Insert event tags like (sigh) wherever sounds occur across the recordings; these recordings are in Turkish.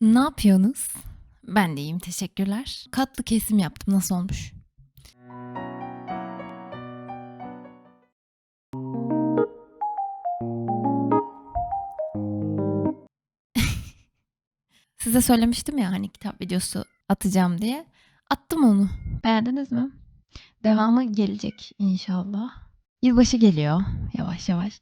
Ne yapıyorsunuz? Ben de iyiyim teşekkürler. Katlı kesim yaptım nasıl olmuş? (laughs) Size söylemiştim ya hani kitap videosu atacağım diye. Attım onu. Beğendiniz mi? Devamı gelecek inşallah. Yılbaşı geliyor yavaş yavaş.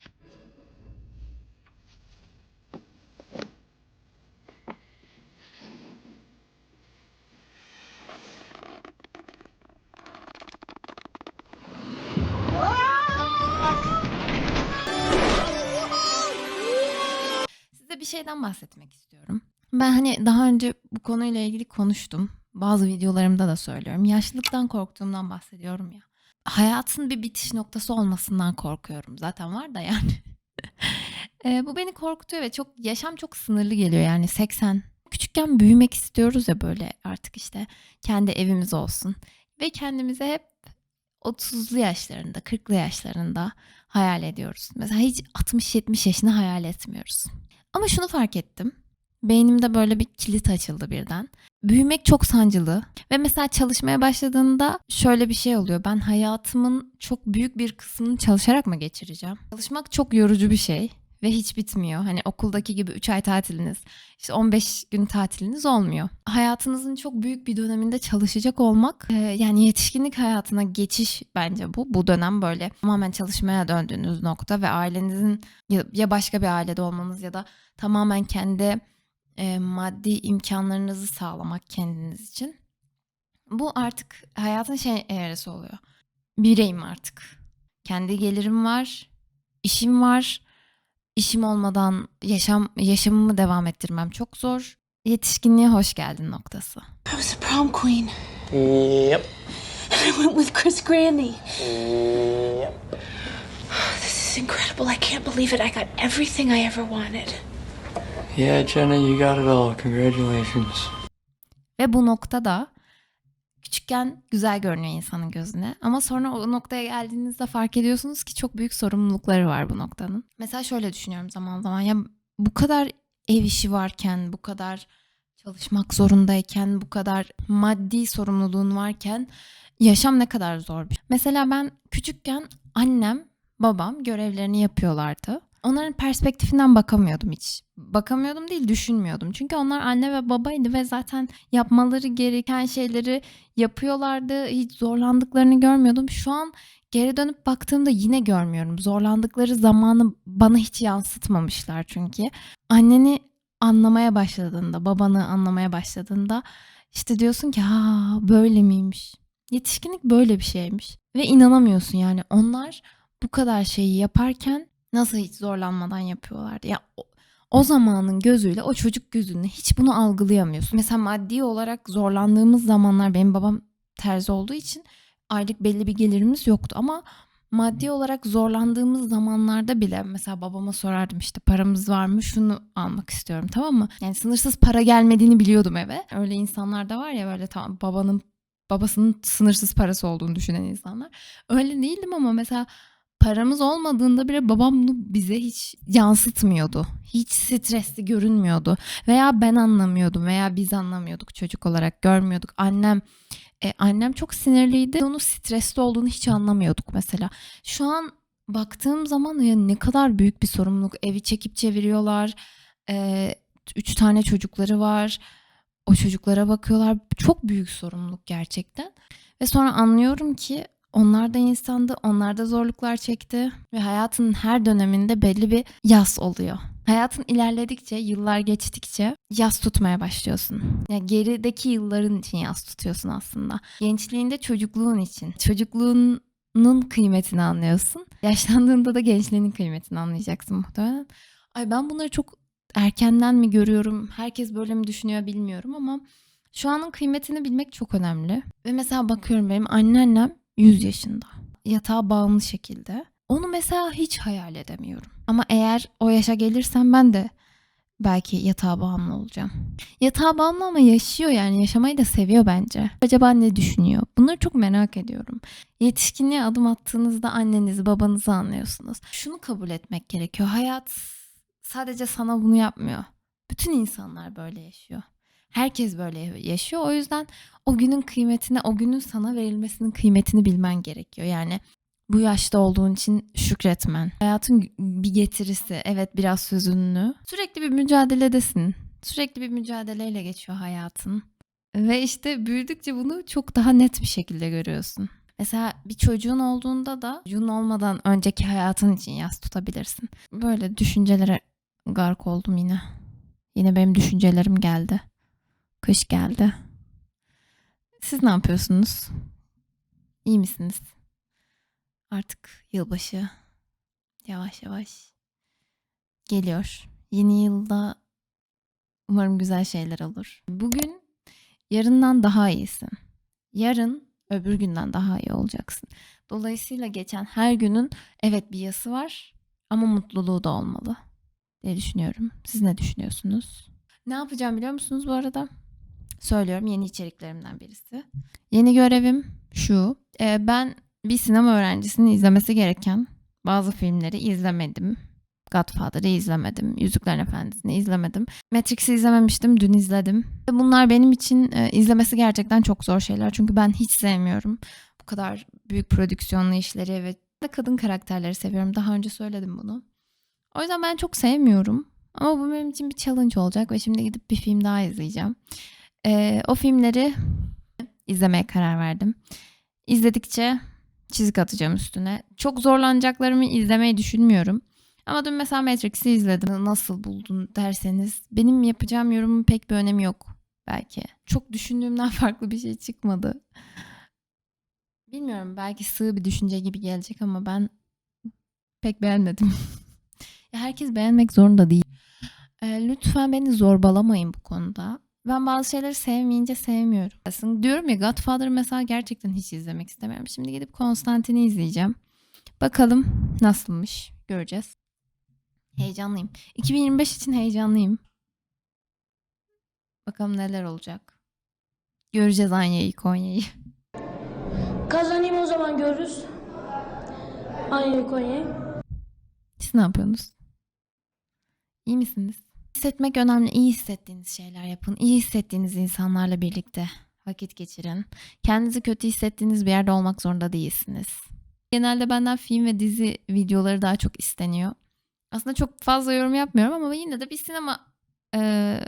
Şeyden bahsetmek istiyorum. Ben hani daha önce bu konuyla ilgili konuştum. Bazı videolarımda da söylüyorum. Yaşlılıktan korktuğumdan bahsediyorum ya. Hayatın bir bitiş noktası olmasından korkuyorum. Zaten var da yani. (laughs) Eee, bu beni korkutuyor ve çok yaşam çok sınırlı geliyor yani 80. Küçükken büyümek istiyoruz ya böyle artık işte kendi evimiz olsun ve kendimize hep 30'lu yaşlarında, 40'lı yaşlarında hayal ediyoruz. Mesela hiç 60-70 yaşını hayal etmiyoruz. Ama şunu fark ettim. Beynimde böyle bir kilit açıldı birden. Büyümek çok sancılı ve mesela çalışmaya başladığında şöyle bir şey oluyor. Ben hayatımın çok büyük bir kısmını çalışarak mı geçireceğim? Çalışmak çok yorucu bir şey ve hiç bitmiyor. Hani okuldaki gibi 3 ay tatiliniz, işte 15 gün tatiliniz olmuyor. Hayatınızın çok büyük bir döneminde çalışacak olmak, e, yani yetişkinlik hayatına geçiş bence bu. Bu dönem böyle tamamen çalışmaya döndüğünüz nokta ve ailenizin ya, başka bir ailede olmanız ya da tamamen kendi e, maddi imkanlarınızı sağlamak kendiniz için. Bu artık hayatın şey eğrisi oluyor. Bireyim artık. Kendi gelirim var, işim var. İşim olmadan yaşam yaşamımı devam ettirmem çok zor. Yetişkinliğe hoş geldin noktası. I was a prom queen. Yep. And I went with Chris Grandy. Yep. This is incredible. I can't believe it. I got everything I ever wanted. Yeah, Jenna, you got it all. Congratulations. Ve bu noktada küçükken güzel görünüyor insanın gözüne. Ama sonra o noktaya geldiğinizde fark ediyorsunuz ki çok büyük sorumlulukları var bu noktanın. Mesela şöyle düşünüyorum zaman zaman ya bu kadar ev işi varken, bu kadar çalışmak zorundayken, bu kadar maddi sorumluluğun varken yaşam ne kadar zor bir şey. Mesela ben küçükken annem, babam görevlerini yapıyorlardı. Onların perspektifinden bakamıyordum hiç. Bakamıyordum değil, düşünmüyordum. Çünkü onlar anne ve babaydı ve zaten yapmaları gereken şeyleri yapıyorlardı. Hiç zorlandıklarını görmüyordum. Şu an geri dönüp baktığımda yine görmüyorum. Zorlandıkları zamanı bana hiç yansıtmamışlar çünkü. Anneni anlamaya başladığında, babanı anlamaya başladığında işte diyorsun ki ha böyle miymiş? Yetişkinlik böyle bir şeymiş. Ve inanamıyorsun yani onlar bu kadar şeyi yaparken nasıl hiç zorlanmadan yapıyorlardı. Ya o, o zamanın gözüyle o çocuk gözünle hiç bunu algılayamıyorsun. Mesela maddi olarak zorlandığımız zamanlar benim babam terzi olduğu için aylık belli bir gelirimiz yoktu ama maddi olarak zorlandığımız zamanlarda bile mesela babama sorardım işte paramız var mı şunu almak istiyorum tamam mı? Yani sınırsız para gelmediğini biliyordum eve. Öyle insanlar da var ya böyle tamam babanın babasının sınırsız parası olduğunu düşünen insanlar. Öyle değildim ama mesela paramız olmadığında bile babam bunu bize hiç yansıtmıyordu. Hiç stresli görünmüyordu. Veya ben anlamıyordum veya biz anlamıyorduk çocuk olarak görmüyorduk. Annem e, annem çok sinirliydi. Onun stresli olduğunu hiç anlamıyorduk mesela. Şu an baktığım zaman ya ne kadar büyük bir sorumluluk. Evi çekip çeviriyorlar. E, üç tane çocukları var. O çocuklara bakıyorlar. Çok büyük sorumluluk gerçekten. Ve sonra anlıyorum ki onlar da insandı, onlar da zorluklar çekti ve hayatın her döneminde belli bir yas oluyor. Hayatın ilerledikçe, yıllar geçtikçe yas tutmaya başlıyorsun. Yani gerideki yılların için yas tutuyorsun aslında. Gençliğinde çocukluğun için. Çocukluğunun kıymetini anlıyorsun. Yaşlandığında da gençliğinin kıymetini anlayacaksın muhtemelen. Ay ben bunları çok erkenden mi görüyorum? Herkes böyle mi düşünüyor bilmiyorum ama şu anın kıymetini bilmek çok önemli. Ve mesela bakıyorum benim anneannem 100 yaşında. Yatağa bağımlı şekilde. Onu mesela hiç hayal edemiyorum. Ama eğer o yaşa gelirsem ben de belki yatağa bağımlı olacağım. Yatağa bağımlı ama yaşıyor yani yaşamayı da seviyor bence. Acaba ne düşünüyor? Bunları çok merak ediyorum. Yetişkinliğe adım attığınızda annenizi babanızı anlıyorsunuz. Şunu kabul etmek gerekiyor. Hayat sadece sana bunu yapmıyor. Bütün insanlar böyle yaşıyor. Herkes böyle yaşıyor. O yüzden o günün kıymetini, o günün sana verilmesinin kıymetini bilmen gerekiyor. Yani bu yaşta olduğun için şükretmen. Hayatın bir getirisi. Evet biraz sözünlü. Sürekli bir mücadeledesin. Sürekli bir mücadeleyle geçiyor hayatın. Ve işte büyüdükçe bunu çok daha net bir şekilde görüyorsun. Mesela bir çocuğun olduğunda da çocuğun olmadan önceki hayatın için yas tutabilirsin. Böyle düşüncelere gark oldum yine. Yine benim düşüncelerim geldi. Kış geldi. Siz ne yapıyorsunuz? İyi misiniz? Artık yılbaşı yavaş yavaş geliyor. Yeni yılda umarım güzel şeyler olur. Bugün yarından daha iyisin. Yarın öbür günden daha iyi olacaksın. Dolayısıyla geçen her günün evet bir yası var ama mutluluğu da olmalı diye düşünüyorum. Siz ne düşünüyorsunuz? Ne yapacağım biliyor musunuz bu arada? Söylüyorum yeni içeriklerimden birisi. Yeni görevim şu. Ee, ben bir sinema öğrencisinin izlemesi gereken bazı filmleri izlemedim. Godfather'ı izlemedim. Yüzüklerin Efendisi'ni izlemedim. Matrix'i izlememiştim. Dün izledim. Bunlar benim için e, izlemesi gerçekten çok zor şeyler. Çünkü ben hiç sevmiyorum. Bu kadar büyük prodüksiyonlu işleri ve de kadın karakterleri seviyorum. Daha önce söyledim bunu. O yüzden ben çok sevmiyorum. Ama bu benim için bir challenge olacak ve şimdi gidip bir film daha izleyeceğim. E, o filmleri izlemeye karar verdim. İzledikçe çizik atacağım üstüne. Çok zorlanacaklarımı izlemeyi düşünmüyorum. Ama dün mesela Matrix'i izledim. Nasıl buldun derseniz benim yapacağım yorumun pek bir önemi yok belki. Çok düşündüğümden (laughs) farklı bir şey çıkmadı. Bilmiyorum belki sığ bir düşünce gibi gelecek ama ben pek beğenmedim. (laughs) herkes beğenmek zorunda değil. Ee, lütfen beni zorbalamayın bu konuda. Ben bazı şeyleri sevmeyince sevmiyorum. Aslında diyorum ya Godfather mesela gerçekten hiç izlemek istemiyorum. Şimdi gidip Konstantin'i izleyeceğim. Bakalım nasılmış göreceğiz. Heyecanlıyım. 2025 için heyecanlıyım. Bakalım neler olacak. Göreceğiz Anya'yı, Konya'yı. (laughs) Kazanayım o zaman görürüz. Aynı Konya'yı. Siz ne yapıyorsunuz? İyi misiniz? Hissetmek önemli. İyi hissettiğiniz şeyler yapın. İyi hissettiğiniz insanlarla birlikte vakit geçirin. Kendinizi kötü hissettiğiniz bir yerde olmak zorunda değilsiniz. Genelde benden film ve dizi videoları daha çok isteniyor. Aslında çok fazla yorum yapmıyorum ama yine de bir sinema e,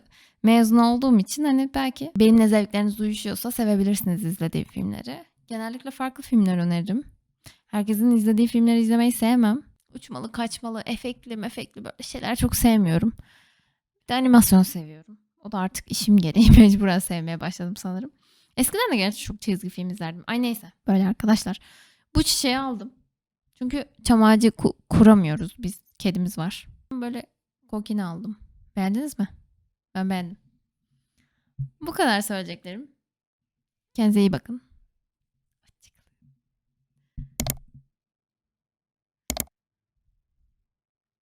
mezunu olduğum için hani belki benimle zevkleriniz uyuşuyorsa sevebilirsiniz izlediğim filmleri. Genellikle farklı filmler öneririm. Herkesin izlediği filmleri izlemeyi sevmem. Uçmalı, kaçmalı, efektli, mefekli böyle şeyler çok sevmiyorum. De animasyon seviyorum. O da artık işim gereği (laughs) mecburen sevmeye başladım sanırım. Eskiden de gerçi çok çizgi film izlerdim. Ay neyse böyle arkadaşlar. Bu çiçeği aldım. Çünkü çam ağacı ku- kuramıyoruz biz. Kedimiz var. Böyle kokini aldım. Beğendiniz mi? Ben beğendim. Bu kadar söyleyeceklerim. Kendinize iyi bakın.